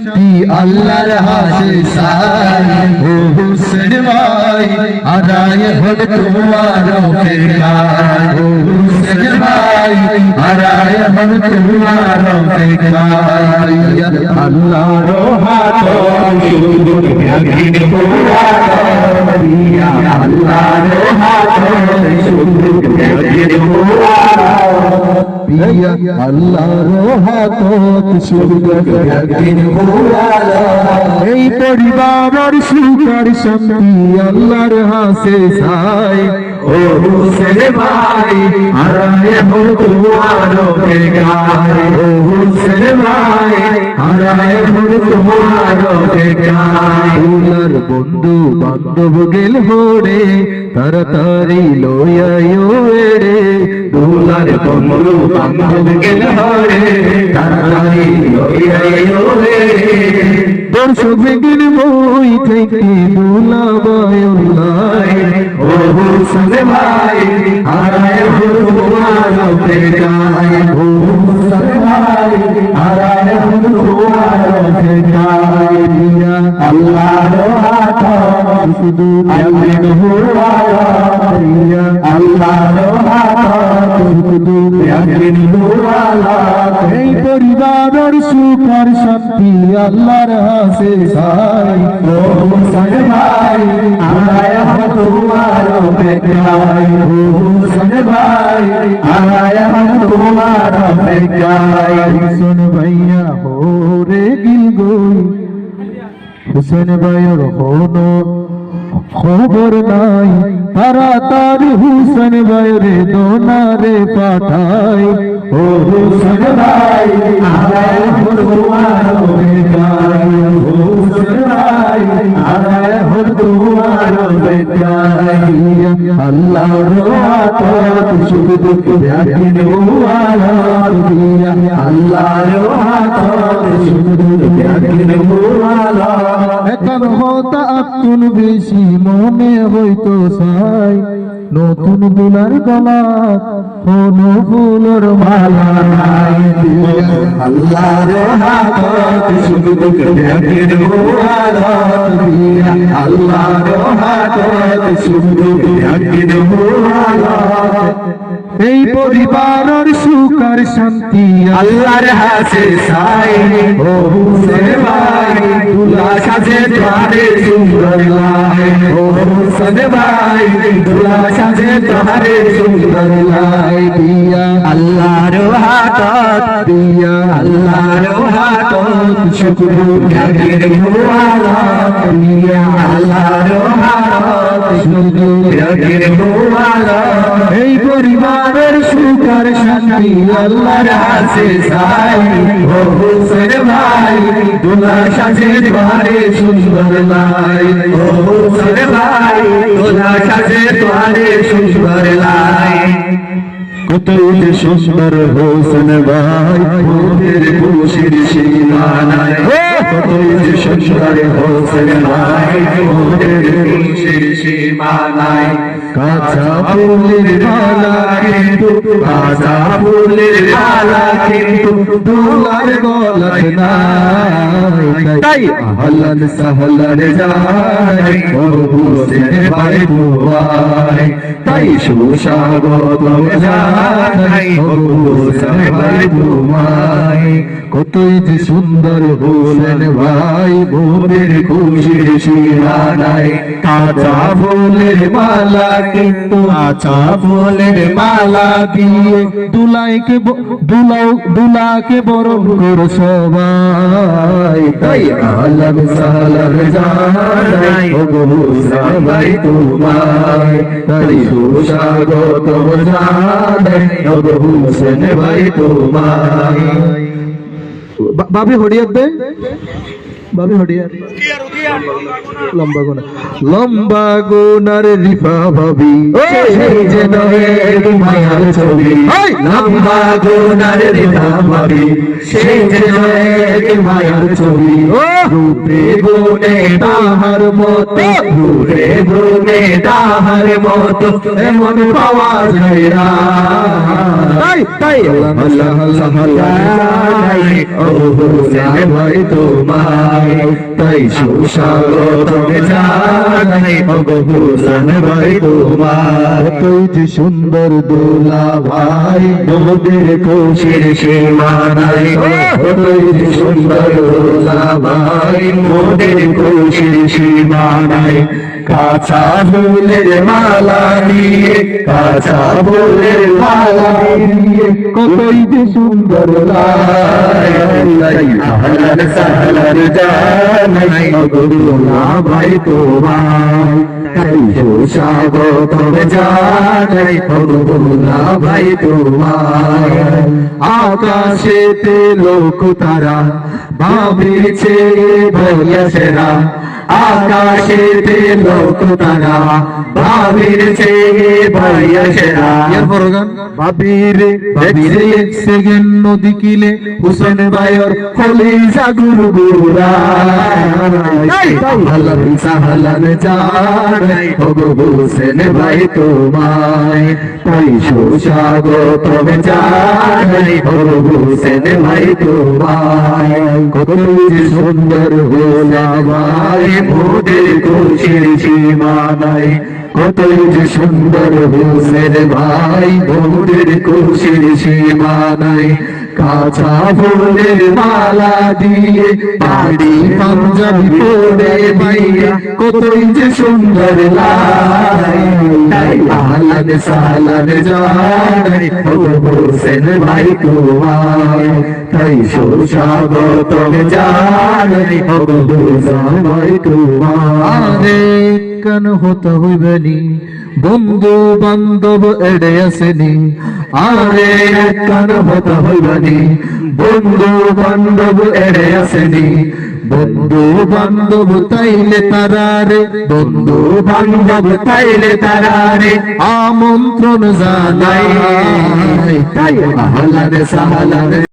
আল্লাহর হাসে সাই ও হুসেন ভাই আদায় হোক তোমার ফিকার ও হুসেন ভাই আদায় হোক তোমার ফিকার আল্লাহর হাত শুধু একদিন আল্লাহর হাত শুধু একদিন এই পরিবার সুখর শান্তি আল্লাহর হাসে সাই ও হুসেন ভাই হো তোমার বেগায় ও হুসেন ভাই তোমার বেগায় উলার বন্ধু বান্ধব গেল হোড়ে তাড়াতাড়ি লয়ায়ো এড়ে দুলার বন্ধু বান্ধব গেল তাড়াতাড়ি দর্শক বই থেকে দুলাবায় ও হুসেন ভাই আরায় হো তোমার ও হুসেন ভাই আরায় হো তোমার বেগায় আল্লাহর শুধু একদিন হুয়ারা আল্লাহর এই পরিবারের সুখ আর শান্তি আল্লাহর হাসে সাই ও ভাই আয় তোমার বেকাই ও হুসেন ভাই আয় তোমার বেকাই হুসেন ভাইয়া হো রে গিল গই হুসেন ভাইয়ের হনো খবর নাই। তাড়াতাড়ি হুসেন ভাইরে দোনারে পাঠাই। ও হুসেন ভাই আয় হো তোমার বেকাই ও হুসেন ভাই আয় হো তোমার বেকাই আল্লাহর হাত শুধু দুঃখ একদিন ওয়ালা দিয়া আল্লাহর হাত শুধু দুঃখ একদিন ওয়ালা এখন হতা বেশি মনে হইতো সাই নতুন দুলার গলা কোন ফুলর মালা নাই। হাত দিয়া। আল্লাহর হাত একদিন ওয়ালা এই পরিবারের সুখ আর শান্তি আল্লাহর হাসে সাই ও হুসেন ভাই। দুলা সাজে তোমারে সুন্দর লাই। ও হুসেন ভাই দুলা সাজে তোমারে সুন্দর লাই। দিয়া আল্লাহর হাত দিয়া আল্লাহর হাত শুক্র জাগির হুয়ালা দিয়া আল্লাহর হাত শুক্র জাগির হুয়ালা এই পরিবারের সুখ আর শান্তি আল্লাহর হাসে সাই ও হুসেন ভাই দুলা সাজে তোমারে সুন্দর লাই ও হুসেন ভাই দুলা সাজে তোমারে সুন্দর লাই। কতই সুন্দর হোসেন ভাই ওদের খুশির সীমা নাই কতই সুন্দর হোসেন ভাই ওদের খুশির সীমা নাই কাঁচা ফুলের মালা কিন্তু কাঁচা ফুলের মালা কিন্তু দুলার গলাত নাই তাই আহলান সাহলান যায় ও হোসেন ভাই বুয়াই তাই সুস্বাগত জানাই ও হোসেন ভাই বুয়াই কতই যে সুন্দর হোসেন ভাই বোনের খুশির নাই কাঁচা ফুলের মালা কিন্তু কাঁচা ফুলের মালা দিয়ে দুলাইকে দুলাও দুলাকে বরণ কর সবাই। তাই আলম সালাম জানাই ভাই তোমায়। তাই সুস্বাগত জানাই ও গো হোসেন ভাই তোমায়। বাবি হরিয়ার দে। বাবি হরিয়ার। লম্বা গোনা লম্বা গোনার রিফা ভাবি এক মায়ার ছবি লম্বা গোনার রিফা ভাবি সেই এক মায়ার ছবি রূপে গুণে তাহার মত রূপে গুণে তাহার মত এমন পাওয়া যায় না তাই তাই আল্লাহ আল্লাহ আল্লাহ ও হোসেন ভাই তোমায় তাই সুস্বাগতম জানাই ও হোসেন ভাই তোমার তুই যে সুন্দর দোলা ভাই মোদের খুশির সীমানাই তুই যে সুন্দর দোলা ভাই মোদের খুশির সীমানাই কাঁচা ফুলের মালা নিয়ে, কাঁচা ফুলের মালা নিয়ে, কতই যে সুন্দর মগুলা ভাই তোমার স্বাগতম জানাই লোক তারা ভাবিছে আকাশেতে লোক তারা সেরা এরপর গান। ভাবিরে ভাবিরে এক সেকেন্ড নদী কিলে হুসেন ভাইয়ের খলি সাগুর গুরা হালান সাহালান জানাই ওগো হুসেন ভাই তোমায়। তাই সুস্বাগতম জানাই ওগো হুসেন ভাই তোমায়। কত সুন্দর হলা ভাই মোদের খুশির সীমানাই কতই যে সুন্দর হোসের ভাই মোদের খুশির সীমানাই কাঁচা ফুলের মালা দিয়ে বাড়ি পাঞ্জাবি পরে মাইয়া, কতই যে সুন্দর লাই আহলান সালান জানাই হোসেন ভাই তোমায়। তাই সুস্বাগতম জানাই হোসেন ভাই কেন হতে হইবে নি? বন্ধু বান্ধব এড়ে আসেনি, আরে কেন হতে হইবে নি বন্ধু বান্ধব এড়ে আসেনি, বন্ধু বান্ধব তাইলে তারারে বন্ধু বান্ধব তাইলে তারারে আমন্ত্রণ জানাই। তাই আহলান সাহলান